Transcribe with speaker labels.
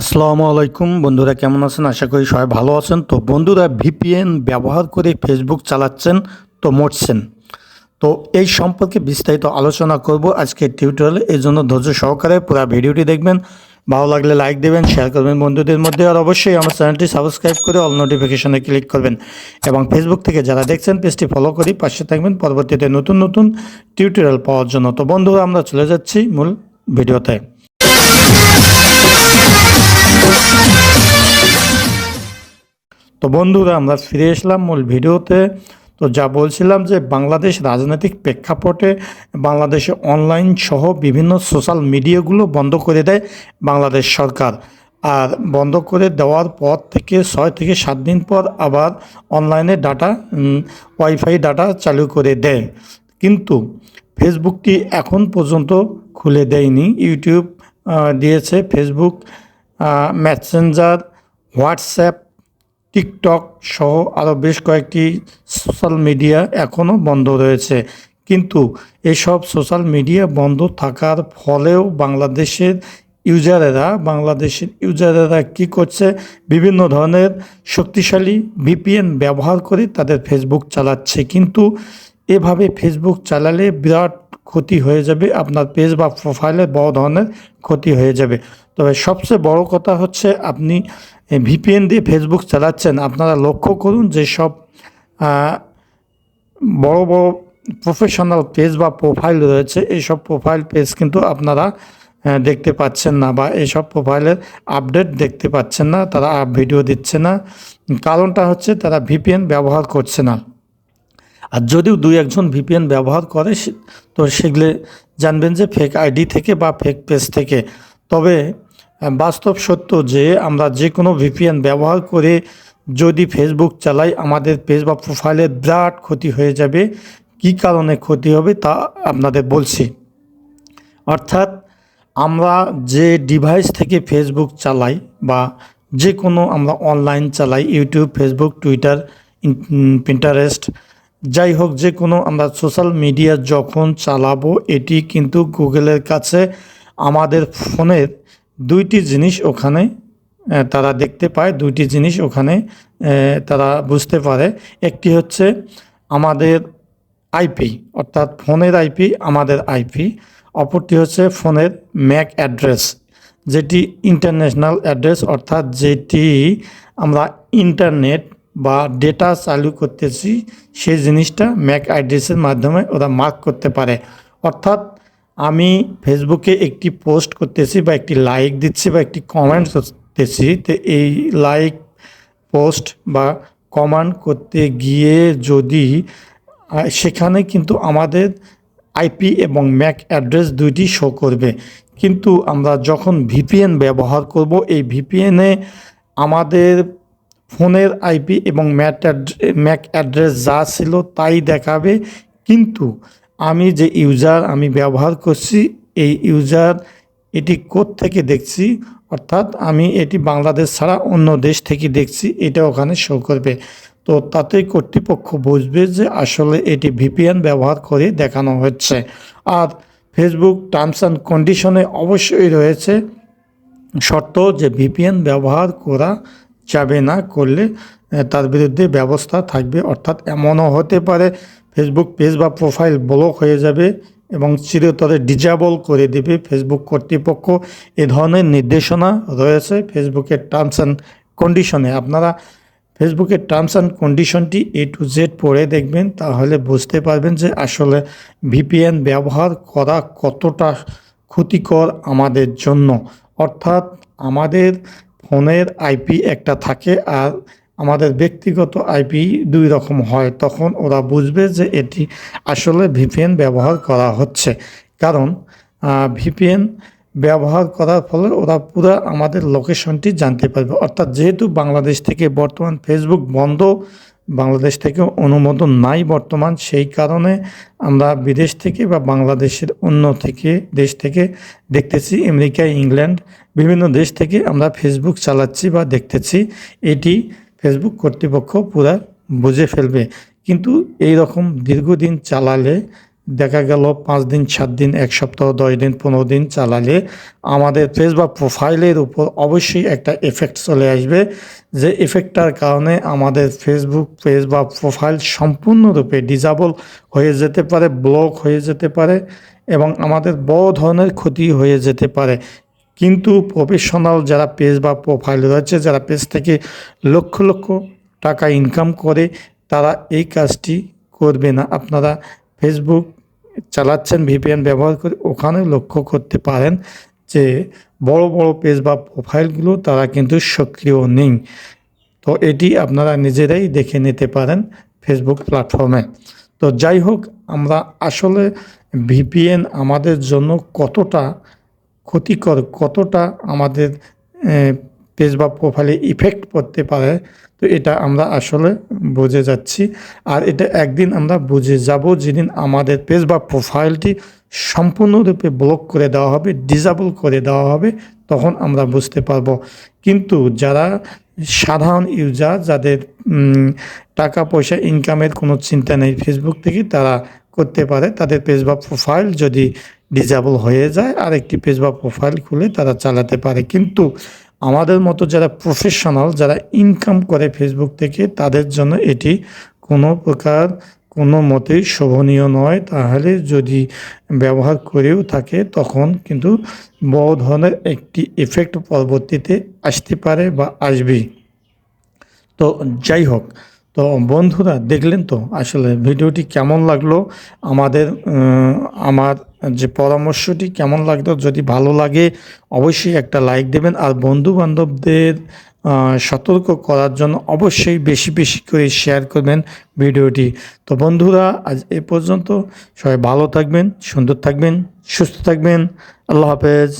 Speaker 1: আসসালামু আলাইকুম। বন্ধুরা, কেমন আছেন? আশা করি সবাই ভালো আছেন। তো বন্ধুরা ভিপিএন ব্যবহার করে ফেসবুক চালাচ্ছেন, তো মরছেন। তো এই সম্পর্কে বিস্তারিত আলোচনা করব আজকের টিউটোরিয়ালে এই জন্য ধৈর্য সহকারে পুরো ভিডিওটি দেখবেন। ভালো লাগলে লাইক দেবেন শেয়ার করবেন বন্ধুদের মধ্যে। আর অবশ্যই আমার চ্যানেলটি সাবস্ক্রাইব করে অল নোটিফিকেশনে ক্লিক করবেন। এবং ফেসবুক থেকে যারা দেখছেন, পেজটি ফলো করি পাশে থাকবেন। পরবর্তীতে নতুন নতুন টিউটোরিয়াল পাওয়ার জন্য। তো বন্ধুরা, আমরা চলে যাচ্ছি মূল ভিডিওতে। তো বন্ধুরা, আমরা ফিরে এসলাম মূল ভিডিওতে। তো যা বলছিলাম যে বাংলাদেশ রাজনৈতিক প্রেক্ষাপটে বাংলাদেশে অনলাইন সহ বিভিন্ন সোশ্যাল মিডিয়াগুলো বন্ধ করে দেয় বাংলাদেশ সরকার। আর বন্ধ করে দেওয়ার পর থেকে ছয় থেকে সাত দিন পর আবার অনলাইনে ডাটা ওয়াইফাই ডাটা চালু করে দেয়। কিন্তু ফেসবুকটি এখন পর্যন্ত খুলে দেয়নি। ইউটিউব দিয়েছে ফেসবুক মেসেঞ্জার হোয়াটসঅ্যাপ টিকটক সহ আরও বেশ কয়েকটি সোশ্যাল মিডিয়া এখনও বন্ধ রয়েছে। কিন্তু এসব সোশ্যাল মিডিয়া বন্ধ থাকার ফলেও বাংলাদেশের ইউজারেরা বাংলাদেশের ইউজারেরা কি করছে? বিভিন্ন ধরনের শক্তিশালী ভিপিএন ব্যবহার করে তাদের ফেসবুক চালাচ্ছে। কিন্তু এভাবে ফেসবুক চালালে বিরাট ক্ষতি হয়ে যাবে, আপনার পেজ বা প্রোফাইলে বড় ধরনের ক্ষতি হয়ে যাবে। তবে সবচেয়ে বড় কথা হচ্ছে, আপনি ভিপিএন দিয়ে ফেসবুক চালাচ্ছেন, আপনারা লক্ষ্য করুন যে সব বড় বড় প্রফেশনাল পেজ বা প্রোফাইল রয়েছে এইসব প্রোফাইল পেজ কিন্তু আপনারা দেখতে পাচ্ছেন না বা এইসব প্রোফাইলের আপডেট দেখতে পাচ্ছেন না, তারা ভিডিও দিচ্ছে না। কারণটা হচ্ছে তারা ভিপিএন ব্যবহার করছে না। আর যদিও দুই একজন ভিপিএন ব্যবহার করে তো সেগুলো জানবেন যে ফেক আইডি থেকে বা ফেক পেজ থেকে। তবে বাস্তব সত্য যে আমরা যে কোনো ভিপিএন ব্যবহার করে যদি ফেসবুক চালাই, আমাদের পেজ বা প্রোফাইলের বিরাট ক্ষতি হয়ে যাবে। কী কারণে ক্ষতি হবে তা আপনাদের বলছি। অর্থাৎ, আমরা যে ডিভাইস থেকে ফেসবুক চালাই বা যে কোনো আমরা অনলাইন চালাই ইউটিউব ফেসবুক টুইটার পিন্টারেস্ট যাই হোক যে কোনো আমরা সোশ্যাল মিডিয়া যখন চালাবো, এটি কিন্তু গুগলের কাছে আমাদের ফোনের দুইটি জিনিস ওখানে তারা দেখতে পায়, দুইটি জিনিস ওখানে তারা বুঝতে পারে। একটি হচ্ছে আমাদের আইপি অর্থাৎ ফোনের আইপি আমাদের আইপি অপরটি হচ্ছে ফোনের ম্যাক অ্যাড্রেস, যেটি ইন্টারন্যাশনাল অ্যাড্রেস, অর্থাৎ যেটি আমরা ইন্টারনেট বা ডেটা চালু করতেছি, সেই জিনিসটা ম্যাক অ্যাড্রেসের মাধ্যমে ওরা মার্ক করতে পারে। অর্থাৎ আমি ফেসবুকে একটি পোস্ট করতেছি বা একটি লাইক দিচ্ছি বা একটি কমেন্ট করতেছি, তো এই লাইক পোস্ট বা কমান্ড করতে গিয়ে যদি সেখানে কিন্তু আমাদের আইপি এবং ম্যাক অ্যাড্রেস দুইটি শো করবে। কিন্তু আমরা যখন ভিপিএন ব্যবহার করব, এই ভিপিএনে আমাদের ফোনের আইপি এবং ম্যাট ম্যাক অ্যাড্রেস যা ছিল তাই দেখাবে। কিন্তু আমি যে ইউজার আমি ব্যবহার করছি, এই ইউজার এটি থেকে দেখছি? অর্থাৎ আমি এটি বাংলাদেশ ছাড়া অন্য দেশ থেকে দেখছি, এটা ওখানে শো করবে। তো তাতেই কর্তৃপক্ষ বুঝবে যে আসলে এটি ভিপিএন ব্যবহার করে দেখানো হচ্ছে। আর ফেসবুক টার্মস অ্যান্ড কন্ডিশনে অবশ্যই রয়েছে শর্ত যে ভিপিএন ব্যবহার করা যাবে না করলে তার বিরুদ্ধে ব্যবস্থা থাকবে। অর্থাৎ এমনও হতে পারে ফেসবুক পেজ বা প্রোফাইল ব্লক হয়ে যাবে এবং চিরতরে ডিজাবল করে দেবে ফেসবুক কর্তৃপক্ষ। এ ধরনের নির্দেশনা রয়েছে ফেসবুকের টার্মস অ্যান্ড কন্ডিশনে আপনারা ফেসবুকের টার্মস অ্যান্ড কন্ডিশনটি এ টু জেড পড়ে দেখবেন, তাহলে বুঝতে পারবেন যে আসলে ভিপিএন ব্যবহার করা কতটা ক্ষতিকর আমাদের জন্য। অর্থাৎ আমাদের ফোনের আইপি একটা থাকে আর আমাদের ব্যক্তিগত আইপি দুই রকম হয়। তখন ওরা বুঝবে যে এটি আসলে ভিপিএন ব্যবহার করা হচ্ছে। কারণ ভিপিএন ব্যবহার করার ফলে ওরা পুরো আমাদের লোকেশনটি জানতে পারবে। অর্থাৎ যেহেতু বাংলাদেশ থেকে বর্তমান ফেসবুক বন্ধ বাংলাদেশ থেকে অনুমোদন নাই বর্তমান, সেই কারণে আমরা বিদেশ থেকে বা বাংলাদেশের অন্য থেকে, দেশ থেকে দেখতেছি, আমেরিকা, ইংল্যান্ড, বিভিন্ন দেশ থেকে আমরা ফেসবুক চালাচ্ছি বা দেখতেছি। এটি ফেসবুক কর্তৃপক্ষ পুরা বুঝে ফেলবে। কিন্তু এই রকম দীর্ঘদিন চালালে দেখা গেল পাঁচ দিন, সাত দিন, এক সপ্তাহ, দশ দিন, পনেরো দিন চালালে আমাদের পেজ বা প্রোফাইলের উপর অবশ্যই একটা এফেক্ট চলে আসবে। যে এফেক্টটার কারণে আমাদের ফেসবুক পেজ বা প্রোফাইল সম্পূর্ণরূপে ডিজাবল হয়ে যেতে পারে ব্লক হয়ে যেতে পারে এবং আমাদের বড় ধরনের ক্ষতি হয়ে যেতে পারে। কিন্তু প্রফেশনাল যারা পেজ বা প্রোফাইল রয়েছে, যারা পেজ থেকে লক্ষ লক্ষ টাকা ইনকাম করে, তারা এই কাজটি করবে না। আপনারা ফেসবুক চালাচ্ছেন ভিপিএন ব্যবহার করে ওখানে লক্ষ্য করতে পারেন যে বড় বড় পেজ বা প্রোফাইলগুলো তারা কিন্তু সক্রিয় নেই। তো এটি আপনারা নিজেরাই দেখে নিতে পারেন ফেসবুক প্ল্যাটফর্মে তো যাই হোক, আমরা আসলে ভিপিএন আমাদের জন্য কতটা ক্ষতিকর, কতটা আমাদের পেজ বা প্রোফাইলে ইফেক্ট পড়তে পারে তো এটা আমরা আসলে বুঝে যাচ্ছি। আর এটা একদিন আমরা বুঝে যাব যেদিন আমাদের পেজ বা প্রোফাইলটি সম্পূর্ণরূপে ব্লক করে দেওয়া হবে ডিজাবল করে দেওয়া হবে, তখন আমরা বুঝতে পারব। কিন্তু যারা সাধারণ ইউজার যাদের টাকা পয়সা ইনকামের কোনো চিন্তা নেই ফেসবুক থেকে, তারা করতে পারে। তাদের পেজ বা প্রোফাইল যদি ডিজাবল হয়ে যায় আর একটি পেজ বা প্রোফাইল খুলে তারা চালাতে পারে। কিন্তু আমাদের মতো যারা প্রফেশনাল যারা ইনকাম করে ফেসবুক থেকে, তাদের জন্য এটি কোনো প্রকার, কোনো মতেই শোভনীয় নয়। তাহলে যদি ব্যবহার করেও থাকে, তখন কিন্তু বড় ধরনের একটি এফেক্ট পরবর্তীতে আসতে পারে বা আসবে তো যাই হোক তো বন্ধুরা, দেখলেন তো আসলে ভিডিওটি কেমন লাগল? আমাদের আমার যে পরামর্শটি কেমন লাগল? যদি ভালো লাগে, অবশ্যই একটা লাইক দেবেন আর বন্ধু বান্ধবদের সতর্ক করার জন্য অবশ্যই বেশি বেশি করে শেয়ার করবেন ভিডিওটি। তো বন্ধুরা, আজ এ পর্যন্ত সবাই ভালো থাকবেন, সুন্দর থাকবেন, সুস্থ থাকবেন। আল্লাহ হাফেজ।